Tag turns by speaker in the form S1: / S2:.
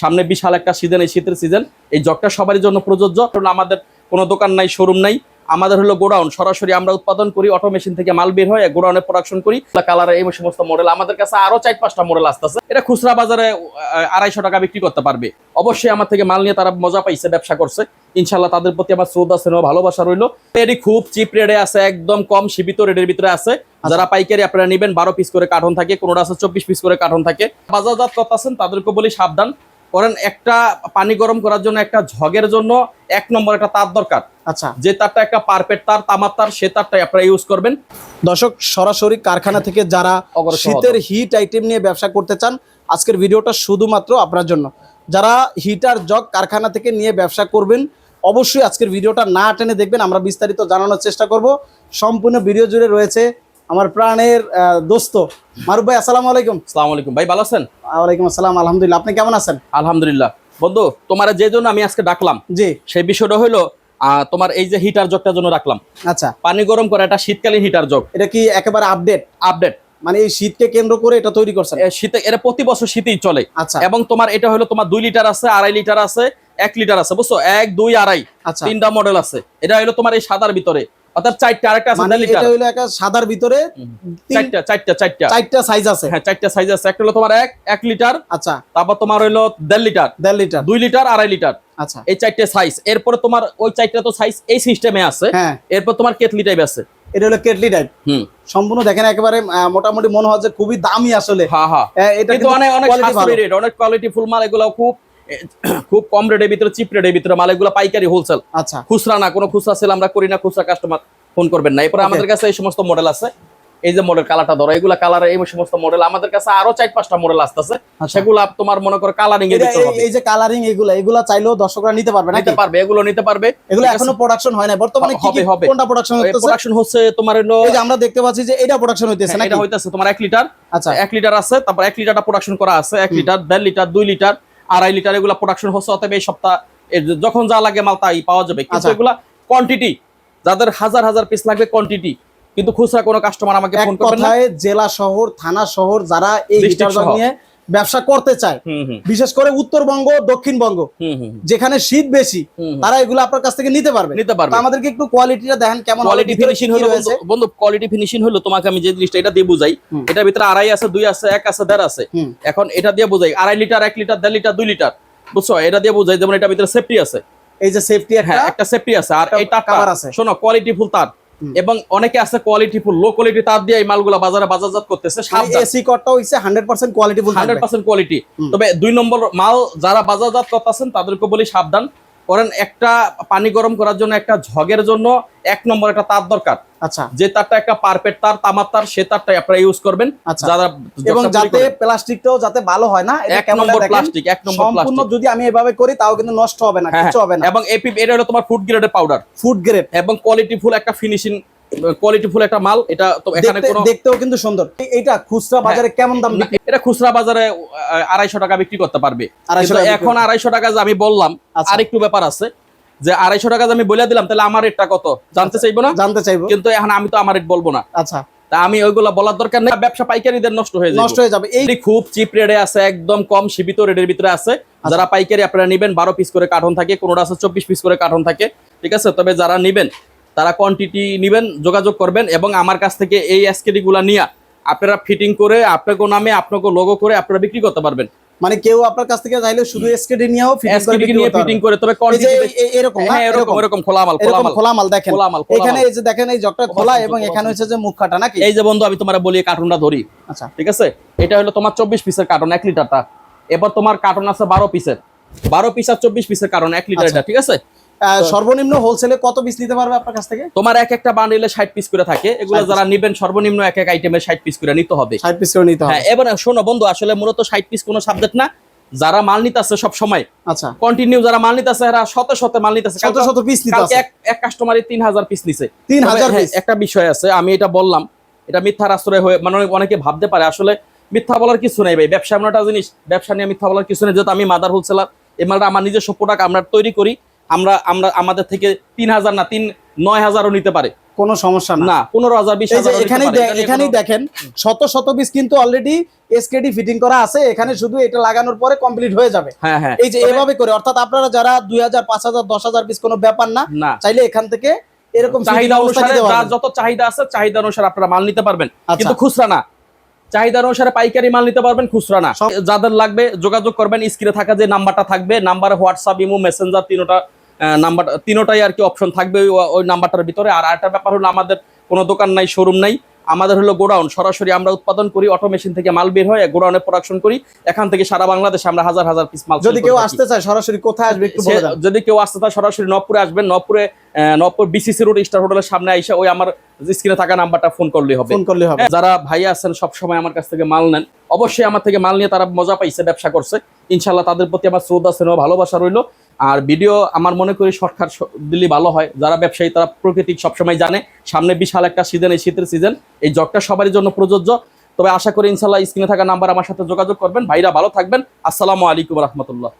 S1: সামনে বিশাল একটা সিজন এই শীতের সিজন এই জগটা সবারই জন্য প্রযোজ্য। কারণ আমাদের কোনো দোকান নাই শোরুম নাই। আমাদের হলো গোডাউন। সরাসরি আমরা উৎপাদন করি অটো মেশিন থেকে মাল বের হয় গোডাউনে প্রোডাকশন করি। কালার এই সমস্ত মডেল আমাদের কাছে আরও চার পাঁচটা মডেল আসতেছে। এটা খুচরা বাজারে আড়াইশো টাকা বিক্রি করতে পারবে। অবশ্যই আমার থেকে মাল নিয়ে তারা মজা পাইছে ব্যবসা করছে। ইনশাল্লাহ তাদের প্রতি আমার শ্রদ্ধা স্নেহ ভালোবাসা রইল। এটি খুব চিপ রেটে আছে একদম কম সীমিত রেটের ভিতরে আছে। যারা পাইকারি আপনারা নেবেন বারো পিস করে কার্টন থাকে কোনোটা আছে চব্বিশ পিস করে কার্টন থাকে। বাজারজাত করতেছেন তাদেরকে বলি সাবধান। করেন একটা পানি গরম করার জন্য একটা ঝগের জন্য এক নম্বর একটা তার দরকার।
S2: আচ্ছা।
S1: যে তারটা একটা পারপেট তার তামার তার সে তারটাই আপনারা ইউজ করবেন।
S2: দর্শক সরাসরি কারখানা থেকে যারা শীতের হিট আইটেম নিয়ে ব্যবসা করতে চান আজকের ভিডিওটা শুধুমাত্র আপনার জন্য। যারা হিটার জগ কারখানা থেকে নিয়ে ব্যবসা করবেন অবশ্যই আজকের ভিডিওটা না টেনে দেখবেন আমরা বিস্তারিত জানানোর চেষ্টা করব। সম্পূর্ণ ভিডিও জুড়ে রয়েছে আমার প্রাণের দোস্ত। মারুফ ভাই আসসালামু আলাইকুম।
S1: আসসালামু আলাইকুম। ভাই ভালো আছেন?
S2: ওয়ালাইকুম আসসালাম আলহামদুলিল্লাহ। আপনি কেমন আছেন?
S1: আলহামদুলিল্লাহ। বন্ধু তোমার যে জন্য আমি আজকে ডাকলাম
S2: জি।
S1: সেই বিষয়টা হলো তোমার এই যে হিটার জগটার জন্য রাখলাম।
S2: আচ্ছা।
S1: পানি গরম করা একটা শীতকালীন হিটার জগ
S2: এটা কি একেবারে আপডেট
S1: আপডেট
S2: মানে এই শীতকে কেন্দ্র করে এটা তৈরি করছেন?
S1: শীতে এটা প্রতি বছর শীতেই চলে।
S2: আচ্ছা।
S1: এবং তোমার এটা হলো তোমার দুই লিটার আছে আড়াই লিটার আছে এক লিটার আছে বুঝছ? এক দুই আড়াই।
S2: আচ্ছা।
S1: তিনটা মডেল আছে। এটা হলো তোমার এই সাদার ভিতরে। অর্থাৎ চারটা আরেকটা আছে
S2: মানে
S1: লিটার
S2: এটা হইল একটা সাদার ভিতরে
S1: চারটা চারটা চারটা।
S2: চারটা সাইজ আছে।
S1: হ্যাঁ চারটা সাইজ আছে। একটা হলো তোমার এক এক লিটার।
S2: আচ্ছা।
S1: তারপর তোমার হইল দেড় লিটার।
S2: দেড় লিটার।
S1: দুই লিটার আড়াই লিটার।
S2: আচ্ছা।
S1: এই চারটে সাইজ এরপরে তোমার ওই চারটা তো সাইজ এই সিস্টেমে আছে।
S2: হ্যাঁ।
S1: এরপর তোমার কেটলি টাইপ আছে।
S2: এটা হলো কেটলি টাইপ
S1: হুম।
S2: সম্পূর্ণ দেখেন একেবারে মোটামুটি মনে হয় যে খুবই দামি আসলে।
S1: হ্যাঁ হ্যাঁ
S2: এটা
S1: কিন্তু অনেক অনেক রেট অনেক কোয়ালিটি ফুল মাল এগুলো খুব খুব কম রেটের ভিতরে চিপ রেটের ভিতরে মাল এগুলো পাইকারি হোলসেল
S2: আচ্ছা।
S1: খুচরা না কোনো খুচরা সেল আমরা করি না খুচরা কাস্টমার ফোন করবেন না। এরপরে আমাদের কাছে এই সমস্ত মডেল আছে। এই যে মডেল কালারটা ধরো এগুলা কালার এই সমস্ত মডেল আমাদের কাছে আরও চার পাঁচটা মডেল আসতেছে।
S2: আচ্ছা।
S1: সেগুলো তোমার মনে করো কালারিং এর ভিতরে
S2: এই- যে কালারিং এগুলা এগুলা চাইলেও দর্শকরা নিতে পারবে
S1: নিতে পারবে এগুলো নিতে পারবে।
S2: এগুলো? এখনও প্রোডাকশন হয় না বর্তমানে কি
S1: হবে,
S2: কি-
S1: হবে।
S2: কোনটা প্রোডাকশন হচ্ছে
S1: প্রোডাকশন হচ্ছে তোমার হলো
S2: এই যে আমরা দেখতে পাচ্ছি যে এটা প্রোডাকশন হইতেছে
S1: হ্যাঁ,
S2: নাকি?
S1: এটা হইতাছে তোমার এক লিটার
S2: আচ্ছা।
S1: এক লিটার আছে তারপর এক লিটারটা প্রোডাকশন করা আছে এক লিটার দেড় লিটার দুই লিটার আড়াই লিটার এগুলো প্রোডাকশন হচ্ছে অতএব এই সপ্তাহ যখন যা লাগে মাল তাই পাওয়া যাবে। কিন্তু
S2: এগুলো
S1: এগুলা কোয়ান্টিটি যাদের হাজার হাজার পিস লাগবে কোয়ান্টিটি কিন্তু খুচরা কোনো কাস্টমার আমাকে ফোন করবে না।
S2: জেলা শহর থানা শহর যারা এই হিটার নিয়ে ব্যবসা করতে চায়। বিশেষ করে উত্তরবঙ্গ দক্ষিণবঙ্গ। যেখানে শীত বেশি। তারা এগুলো আপনার কাছ থেকে নিতে পারবে।
S1: নিতে পারবে।
S2: আমাদেরকে একটু কোয়ালিটিটা দেখেন কেমন
S1: কোয়ালিটি ফিনিশিং হলো? বন্ধু- কোয়ালিটি ফিনিশিং হলো তোমাকে আমি যে জিনিসটা এটা দিয়ে বুঝাই। এটার ভিতরে আড়াই আছে দুই আছে এক আছে দেড় আছে। এখন এটা দিয়ে বুঝাই আড়াই লিটার এক লিটার দেড় লিটার দুই লিটার। বুঝছ? এটা দিয়ে বুঝাই যেমন এটার ভিতরে সেফটি আছে।
S2: এই যে সেফটি
S1: হ্যাঁ একটা সেফটি আছে। আর তারটা
S2: cover আছে।
S1: শোনো কোয়ালিটি ফুল তার। এবং অনেকে আছে কোয়ালিটি ফুল লো কোয়ালিটি তার দিয়ে এই মালগুলো বাজারে বাজারজাত করতেছে সাব
S2: এসি কটটা হইছে 100% quality full
S1: hundred percent quality তবে দুই নম্বর মাল যারা বাজারজাত করতেছেন তাদেরকে বলি সাবধান। করেন একটা পানি গরম করার জন্য একটা ঝগের জন্য এক নম্বর একটা তার দরকার।
S2: আচ্ছা।
S1: যে তারটা একটা পারপেট তার তামার তার সে তারটাই আপনারা ইউজ করবেন।
S2: আচ্ছা।
S1: যারা
S2: এবং যাতে প্লাস্টিকটাও যাতে ভালো হয় না এটা কেমন
S1: প্লাস্টিক এক নম্বর
S2: সম্পূর্ণ যদি আমি এভাবে করি তাও কিন্তু নষ্ট হবে না
S1: হ্যাঁ,
S2: কিছু হবে না।
S1: এবং এপি এটা হলো তোমার ফুড গ্রেডের পাউডার
S2: ফুড গ্রেড
S1: এবং কোয়ালিটি ফুল একটা ফিনিশিং কোয়ালিটি ফুল একটা মাল এটা তো এখানে কোনো
S2: দেখতেও কিন্তু সুন্দর। এ- এইটা খুচরা বাজারে কেমন দাম
S1: এটা খুচরা বাজারে আড়াইশো টাকা বিক্রি করতে পারবে।
S2: 250 টাকা
S1: এখন আড়াইশো টাকা যে আমি বললাম
S2: আচ্ছা।
S1: আরেকটু ব্যাপার আছে। যে আড়াইশো টাকা আমি বলে দিলাম তাহলে আমার রেটটা কত? জানতে চাইব না?
S2: জানতে চাইব।
S1: কিন্তু এখন আমি তো আমার রেট বলব না।
S2: আচ্ছা।
S1: তা আমি ওইগুলো বলার দরকার নেই। ব্যবসা পাইকারিদের নষ্ট হয়ে যাবে
S2: নষ্ট হয়ে যাবে। এই
S1: খুব চিপ রেটে আছে একদম কম সীমিত রেটের ভিতরে আছে।
S2: আচ্ছা।
S1: যারা পাইকারি আপনারা নেবেন বারো পিস করে কার্টন থাকে কোনোটা আছে চব্বিশ পিস করে কার্টন থাকে ঠিক আছে? তবে যারা নেবেন তারা কোয়ান্টিটি নেবেন যোগাযোগ করবেন এবং আমার কাছ থেকে এই এসকেডি গুলা নিয়ে আপনারা ফিটিং করে আপনাকে নামে আপনাকে লোগো করে আপনারা বিক্রি করতে পারবেন।
S2: মানে কেউ আপনার কাছ থেকে চাইলে শুধু এসকেডি নিয়েও ফিটিং করে
S1: এসকেডি নিয়ে ফিটিং করে তবে কোয়ান্টিটি
S2: এরকম?
S1: হ্যাঁ এরকম এরকম। খোলা মাল খোলা মাল
S2: খোলা মাল দেখেন।
S1: খোলামাল
S2: এখানে এই যে দেখেন এই জগটা খোলা এবং এখানে হচ্ছে যে মুখ কাটা নাকি?
S1: এই যে বন্ধু আমি তোমার বলি কার্টুনটা ধরি।
S2: আচ্ছা।
S1: ঠিক আছে? এটা হলো তোমার চব্বিশ পিসের কার্টন এক লিটারটা এবার তোমার কার্টুন আছে বারো পিসের বারো পিস আর চব্বিশ পিসের কার্টন এক লিটার
S2: আচ্ছা।
S1: এটা ঠিক আছে?
S2: সর্বনিম্ন হোলসেলে কত পিস নিতে পারবে আপনার কাছ থেকে?
S1: তোমার এক একটা বান্ডিলে পিস করে থাকে। এগুলো যারা নিবেন সর্বনিম্ন এক এক আইটেমের ষাট পিস করে নিতে হবে।
S2: ষাট পিস করে নিতে হবে।
S1: হ্যাঁ এবার শোনো বন্ধু আসলে মূলত ষাট পিস কোনো সাবজেক্ট না। যারা মাল নিতেছে সব সময়।
S2: আচ্ছা।
S1: কন্টিনিউ যারা মাল নিতেছে এরা শত শত মাল নিতেছে।
S2: শত শত পিস
S1: এক কাস্টমারই পিস নিছে। হ্যাঁ,
S2: পিস
S1: একটা বিষয় আছে আমি এটা বললাম। এটা মিথ্যার আশ্রয় হয়ে মানে অনেকে ভাবতে পারে আসলে মিথ্যা বলার কিছু নেই ভাই। ব্যবসা এমন একটা জিনিস ব্যবসা নিয়ে মিথ্যা বলার কিছু নেই। যেহেতু আমি মাদার হোলসেলার এই মালটা আমার নিজস্ব প্রোডাক্ট আমরা তৈরি করি। আমরা আমরা আমাদের থেকে তিন হাজার না তিন নয় হাজারও নিতে পারে।
S2: কোনো সমস্যা না।
S1: পনেরো হাজার বিশ
S2: এখানেই এখানেই দেখেন শত শত পিস কিন্তু অলরেডি এসকেডি ফিটিং করা আছে। এখানে শুধু এটা লাগানোর পরে কমপ্লিট হয়ে যাবে।
S1: হ্যাঁ হ্যাঁ।
S2: এই যে এভাবে করে অর্থাৎ আপনারা যারা দুই হাজার পাঁচ হাজার দশ হাজার পিস কোনো ব্যাপার না
S1: না।
S2: চাইলে এখান থেকে এরকম
S1: চাহিদা অনুসারে যত চাহিদা আছে চাহিদা অনুসারে আপনারা মাল নিতে পারবেন।
S2: আচ্ছা।
S1: কিন্তু খুচরা না। চাহিদা অনুসারে পাইকারি মাল নিতে পারবেন খুচরা না। যাদের লাগবে যোগাযোগ করবেন স্ক্রিনে থাকা যে নাম্বারটা থাকবে নাম্বার হোয়াটসঅ্যাপ ইমো মেসেঞ্জার তিনোটা নাম্বার তিনোটাই আর কি অপশন থাকবে ওই- নাম্বারটার ভিতরে। আর আরেকটা ব্যাপার হলো আমাদের কোনো দোকান নাই শোরুম নাই। আমাদের হলো গোডাউন। সরাসরি আমরা উৎপাদন করি অটোমেশন থেকে মাল বের হয় গোডাউনে প্রোডাকশন করি। এখান থেকে সারা বাংলাদেশে আমরা হাজার হাজার পিস মাল
S2: যদি কেউ আসতে চায় সরাসরি কোথায় আসবে একটু
S1: যদি কেউ আসতে চায় সরাসরি নবপুরে আসবেন। নবপুরে নবপুর বিসিসি রোড স্টার হোটেলের সামনে আইসা ওই আমার স্ক্রিনে থাকা নাম্বারটা ফোন করলেই হবে।
S2: ফোন করলে হবে।
S1: যারা ভাই আছেন সব সময় আমার কাছ থেকে মাল নেন। অবশ্যই আমার থেকে মাল নিয়ে তারা মজা পাইছে ব্যবসা করছে। ইনশাল্লাহ তাদের প্রতি আমার শ্রদ্ধা স্নেহ ভালোবাসা রইল। আর ভিডিও আমার মনে করি সরকার দিলে ভালো হয়। যারা ব্যবসায়ী, তারা প্রকৃতিক সবসময় জানে। সামনে বিশাল একটা সিজন এই শীতের সিজন এই জগটা সবারই জন্য প্রযোজ্য। তবে আশা করি ইনশাল্লাহ স্ক্রিনে থাকা নাম্বার আমার সাথে যোগাযোগ করবেন। ভাইরা ভালো থাকবেন। আসসালামু আলাইকুম রহমতুল্লাহ।